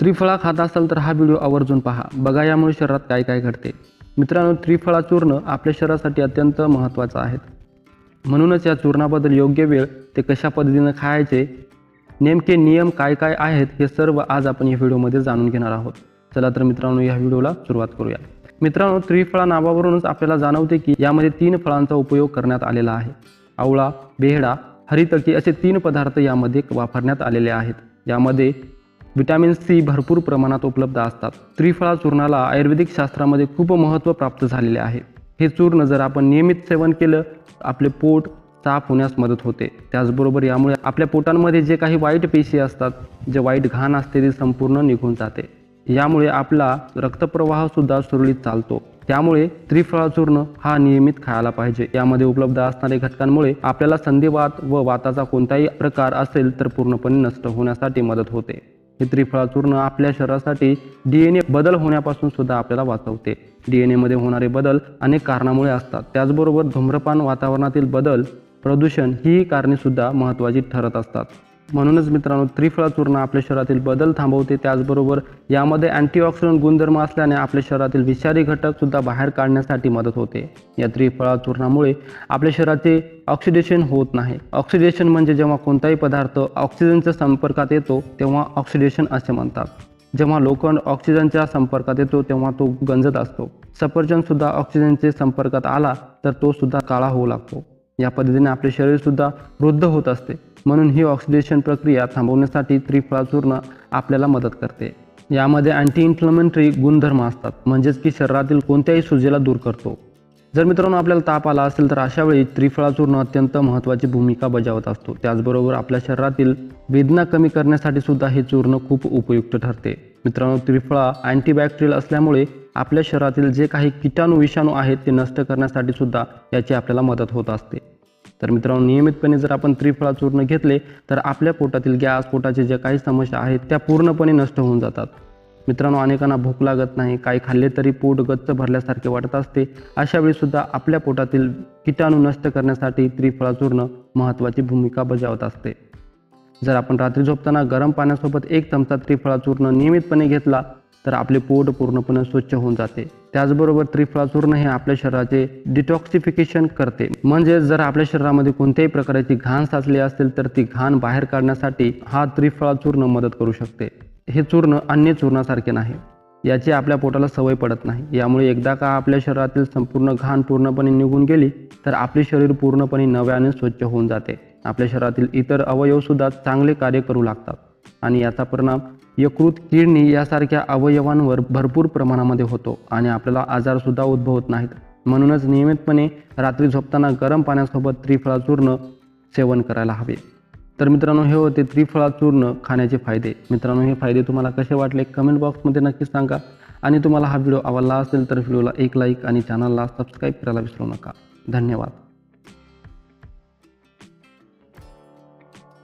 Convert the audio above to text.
त्रिफळा खात असाल तर हा व्हिडिओ आवर्जून पहा. बघा यामुळे शरीरात काय काय घडते. मित्रांनो त्रिफळा चूर्ण आपल्या शरीरासाठी अत्यंत महत्त्वाचं आहे. म्हणूनच या चूर्णाबद्दल योग्य वेळ ते कशा पद्धतीनं खायचे नेमके नियम काय काय आहेत हे सर्व आज आपण या व्हिडिओमध्ये जाणून घेणार आहोत. चला तर मित्रांनो या व्हिडिओला सुरुवात करूया. मित्रांनो त्रिफळा नावावरूनच आपल्याला जाणवते की यामध्ये तीन फळांचा उपयोग करण्यात आलेला आहे. आवळा बेहडा हरितकी असे तीन पदार्थ यामध्ये वापरण्यात आलेले आहेत. यामध्ये विटॅमिन सी भरपूर प्रमाणात उपलब्ध असतात. त्रिफळा चूर्णाला आयुर्वेदिक शास्त्रामध्ये खूप महत्त्व प्राप्त झालेले आहे. हे चूर्ण जर आपण नियमित सेवन केलं आपले पोट साफ होण्यास मदत होते. त्याचबरोबर यामुळे आपल्या पोटांमध्ये जे काही वाईट पेशी असतात जे वाईट घाण असते ते संपूर्ण निघून जाते. यामुळे आपला रक्तप्रवाहसुद्धा सुरळीत चालतो. त्यामुळे त्रिफळा चूर्ण हा नियमित खायला पाहिजे. यामध्ये उपलब्ध असणाऱ्या घटकांमुळे आपल्याला संधिवात व वाताचा कोणताही प्रकार असेल तर पूर्णपणे नष्ट होण्यासाठी मदत होते. हे त्रिफळा चूर्ण आपल्या शरीरासाठी डी एन ए बदल होण्यापासून सुद्धा आपल्याला वाचवते. डी एन एमध्ये होणारे बदल अनेक कारणामुळे असतात. त्याचबरोबर धूम्रपान वातावरणातील बदल प्रदूषण ही कारणे सुद्धा महत्त्वाची ठरत असतात. म्हणूनच मित्रांनो त्रिफळा चूर्ण आपल्या शरीरातील बदल थांबवते. त्याचबरोबर यामध्ये अँटीऑक्सिडंट गुणधर्म असल्याने आपल्या शरीरातील विषारी घटक सुद्धा बाहेर काढण्यासाठी मदत होते. या त्रिफळा चूर्णामुळे आपल्या शरीराचे ऑक्सिडेशन होत नाही. ऑक्सिडेशन म्हणजे जेव्हा कोणताही पदार्थ ऑक्सिजनच्या संपर्कात येतो तेव्हा ऑक्सिडेशन असे म्हणतात. जेव्हा लोखंड ऑक्सिजनच्या संपर्कात येतो तेव्हा तो गंजत असतो. सफरचंद सुद्धा ऑक्सिजनच्या संपर्कात आला तर तो सुद्धा काळा होऊ लागतो. या पद्धतीने आपले शरीर सुद्धा वृद्ध होत असते. म्हणून ही ऑक्सिडेशन प्रक्रिया थांबवण्यासाठी त्रिफळा चूर्ण आपल्याला मदत करते. यामध्ये अँटी इन्फ्लमेंटरी गुणधर्म असतात म्हणजेच की शरीरातील कोणत्याही सुजेला दूर करतो. जर मित्रांनो आपल्याला ताप आला असेल तर अशा वेळी त्रिफळा चूर्ण अत्यंत महत्त्वाची भूमिका बजावत असतो. त्याचबरोबर आपल्या शरीरातील वेदना कमी करण्यासाठी सुद्धा हे चूर्ण खूप उपयुक्त ठरते. मित्रांनो त्रिफळा अँटीबॅक्टेरियल असल्यामुळे आपल्या शरीरातील जे काही किटाणू विषाणू आहेत ते नष्ट करण्यासाठी सुद्धा याची आपल्याला मदत होत असते. तर मित्रांनो नियमितपणे जर आपण त्रिफळा चूर्ण घेतले तर आपल्या पोटातील गॅस पोटाचे ज्या काही समस्या आहेत त्या पूर्णपणे नष्ट होऊन जातात. मित्रांनो अनेकांना भूक लागत नाही काही खाल्ले तरी पोट गच्च भरल्यासारखे वाटत असते. अशा वेळी सुद्धा आपल्या पोटातील किटाणू नष्ट करण्यासाठी त्रिफळा चूर्ण महत्त्वाची भूमिका बजावत असते. जर आपण रात्री झोपताना गरम पाण्यासोबत एक चमचा त्रिफळा चूर्ण नियमितपणे घेतला तर आपले पोट पूर्णपणे स्वच्छ होऊन जाते. त्याचबरोबर त्रिफळा चूर्ण हे आपल्या शरीराचे डिटॉक्सिफिकेशन करते. म्हणजे जर आपल्या शरीरामध्ये कोणत्याही प्रकारची घाण साचली असेल तर ती घाण बाहेर काढण्यासाठी हा त्रिफळा चूर्ण मदत करू शकते. हे चूर्ण अन्य चूर्णासारखे नाही. याची आपल्या पोटाला सवय पडत नाही. यामुळे एकदा का आपल्या शरीरातील संपूर्ण घाण पूर्णपणे निघून गेली तर आपले शरीर पूर्णपणे नव्याने स्वच्छ होऊन जाते. आपल्या शरीरातील इतर अवयवसुद्धा चांगले कार्य करू लागतात. आणि याचा परिणाम यकृत किडनी यासारख्या अवयवांवर भरपूर प्रमाणामध्ये होतो आणि आपल्याला आजारसुद्धा उद्भवत नाहीत. म्हणूनच नियमितपणे रात्री झोपताना गरम पाण्यासोबत त्रिफळा चूर्ण सेवन करायला हवे. तर मित्रांनो हे होते त्रिफळा चूर्ण खाण्याचे फायदे. मित्रांनो हे फायदे तुम्हाला कसे वाटले कमेंट बॉक्समध्ये नक्की सांगा. आणि तुम्हाला हा व्हिडिओ आवडला असेल तर व्हिडिओला एक लाईक आणि चॅनलला सबस्क्राईब करायला विसरू नका. धन्यवाद.